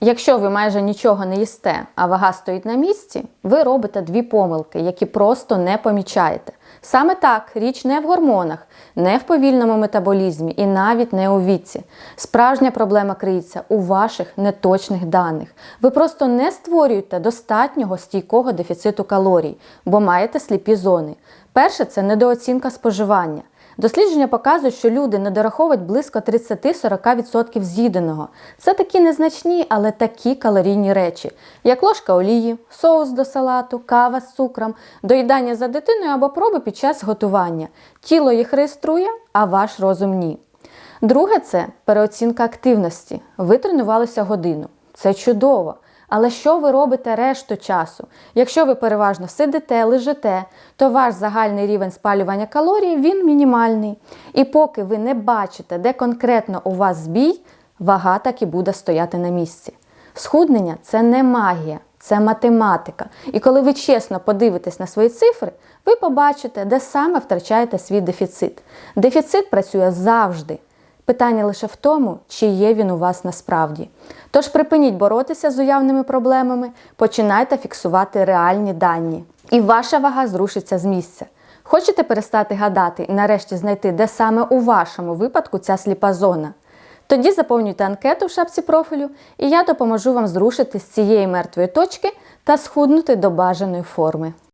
Якщо ви майже нічого не їсте, а вага стоїть на місці, ви робите дві помилки, які просто не помічаєте. Саме так річ не в гормонах, не в повільному метаболізмі і навіть не у віці. Справжня проблема криється у ваших неточних даних. Ви просто не створюєте достатнього стійкого дефіциту калорій, бо маєте сліпі зони. Перше це недооцінка споживання. Дослідження показують, що люди не дораховують близько 30-40% з'їденого. Це такі незначні, але такі калорійні речі, як ложка олії, соус до салату, кава з цукром, доїдання за дитиною або проби під час готування. Тіло їх реєструє, а ваш розум ні. Друге це переоцінка активності. Ви тренувалися годину. Це чудово. Але що ви робите решту часу? Якщо ви переважно сидите, лежите, то ваш загальний рівень спалювання калорій він мінімальний. І поки ви не бачите, де конкретно у вас збій, вага так і буде стояти на місці. Схуднення це не магія, це математика. І коли ви чесно подивитесь на свої цифри, ви побачите, де саме втрачаєте свій дефіцит. Дефіцит працює завжди. Питання лише в тому, чи є він у вас насправді. Тож припиніть боротися з уявними проблемами, починайте фіксувати реальні дані. І ваша вага зрушиться з місця. Хочете перестати гадати і нарешті знайти, де саме у вашому випадку ця сліпа зона? Тоді заповнюйте анкету в шапці профілю, і я допоможу вам зрушити з цієї мертвої точки та схуднути до бажаної форми.